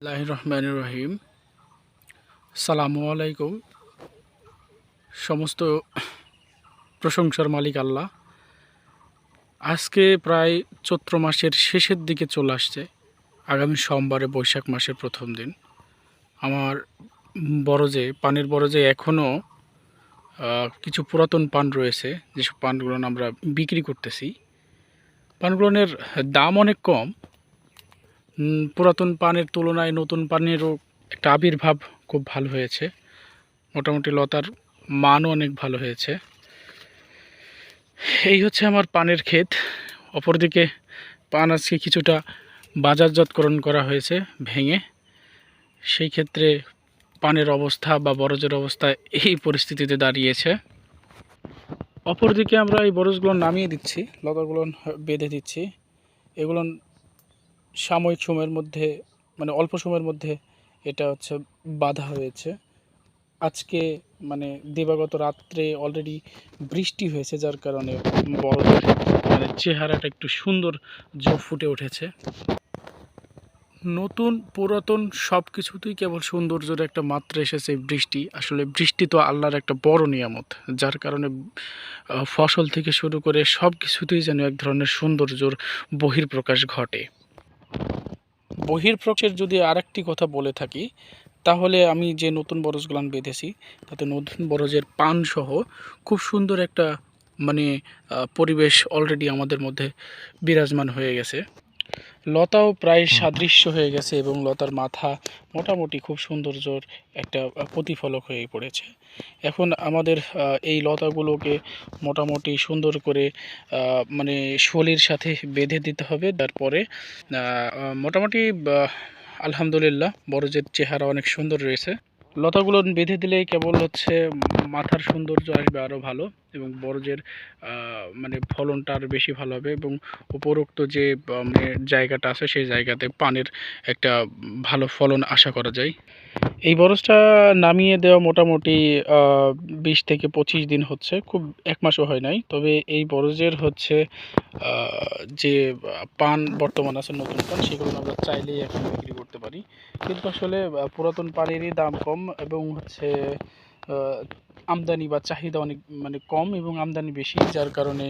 আল্লাহ রহমান রহিম। সালামু আলাইকুম। সমস্ত প্রশংসার মালিক আল্লাহ। আজকে প্রায় চৈত্র মাসের শেষের দিকে চলে আসছে। আগামী সোমবারে বৈশাখ মাসের প্রথম দিন। আমার বরজে পানের বরজে এখনও কিছু পুরাতন পান রয়েছে, যেসব পানগুলো আমরা বিক্রি করতেছি। পানগুলোর দাম অনেক কম পুরাতন পানের তুলনায় নতুন পানেরও একটা আবির্ভাব খুব ভালো হয়েছে। মোটামুটি লতার মানও অনেক ভালো হয়েছে। এই হচ্ছে আমার পানের ক্ষেত। অপরদিকে পান আজকে কিছুটা বাজারজাতকরণ করা হয়েছে ভেঙে। সেই ক্ষেত্রে পানের অবস্থা বা বরজের অবস্থা এই পরিস্থিতিতে দাঁড়িয়েছে। অপরদিকে আমরা এই বরজগুলো নামিয়ে দিচ্ছি, লতাগুলো বেঁধে দিচ্ছি। এগুলো সাময়িক সময়ের মধ্যে মানে অল্প সময়ের মধ্যে এটা হচ্ছে বাধা হয়েছে। আজকে মানে দিবাগত রাত্রে অলরেডি বৃষ্টি হয়েছে, যার কারণে বড়দের মানে চেহারাটা একটু সুন্দর জো ফুটে উঠেছে। নতুন, পুরাতন সব কিছুতেই কেবল সৌন্দর্যের একটা মাত্রা এসেছে বৃষ্টি। আসলে বৃষ্টি তো আল্লাহর একটা বড় নিয়ামত, যার কারণে ফসল থেকে শুরু করে সব কিছুতেই যেন এক ধরনের সৌন্দর্যর বহির্প্রকাশ ঘটে। বহির্প্রকাশের যদি আরেকটি কথা বলে থাকি, তাহলে আমি যে নতুন বরজগুলান বেঁধেছি, তাতে নতুন বরজের পানসহ খুব সুন্দর একটা মানে পরিবেশ অলরেডি আমাদের মধ্যে বিরাজমান হয়ে গেছে। লতাও প্রায় সাদৃশ্য হয়ে গেছে এবং লতার মাথা মোটামুটি খুব সৌন্দর্যর একটা প্রতিফলক হয়ে পড়েছে। এখন আমাদের এই লতাগুলোকে মোটামুটি সুন্দর করে মানে শলির সাথে বেঁধে দিতে হবে। তারপরে মোটামুটি আলহামদুলিল্লাহ বরজের চেহারা অনেক সুন্দর রয়েছে। লতাগুলো বেঁধে দিলেই কেবল হচ্ছে মাথার সৌন্দর্য আসবে আরও ভালো এবং বরজের মানে ফলনটা আরও বেশি ভালো হবে এবং উপরোক্ত যে মানে জায়গাটা আছে সেই জায়গাতে পানের একটা ভালো ফলন আশা করা যায়। এই বরজটা নামিয়ে দেওয়া মোটামুটি বিশ থেকে পঁচিশ দিন হচ্ছে। খুব এক মাসও হয় নাই। তবে এই বরজের হচ্ছে যে পান বর্তমান আছে, নতুন পান, সেগুলো আমরা চাইলেই এখন বিক্রি করতে পারি। কিন্তু আসলে পুরাতন পানেরই দাম কম এবং হচ্ছে আমদানি বা চাহিদা অনেক মানে কম এবং আমদানি বেশি, যার কারণে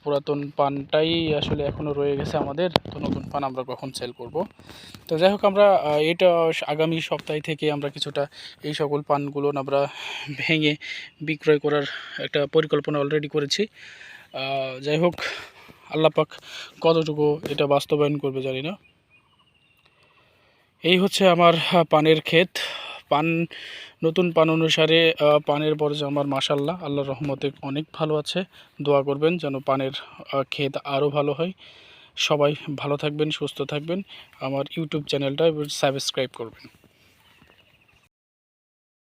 পুরাতন পানটাই আসলে এখনও রয়ে গেছে আমাদের, তো নতুন পান আমরা কখন সেল করব। তো যাই হোক, আমরা এটা আগামী সপ্তাহ থেকে আমরা কিছুটা এই সকল পানগুলো আমরা ভেঙে বিক্রয় করার একটা পরিকল্পনা অলরেডি করেছি। যাই হোক আল্লাপাক কতটুকু এটা বাস্তবায়ন করবে জানি না। এই হচ্ছে আমার পানের ক্ষেত। পান, নতুন পান অনুসারে পানের পানের যে আমার মাসাল্লাহ আল্লাহ রহমতে অনেক ভালো আছে। দোয়া করবেন যেন পানের ক্ষেত আরও ভালো হয়। সবাই ভালো থাকবেন, সুস্থ থাকবেন। আমার ইউটিউব চ্যানেলটা সাবস্ক্রাইব করবেন।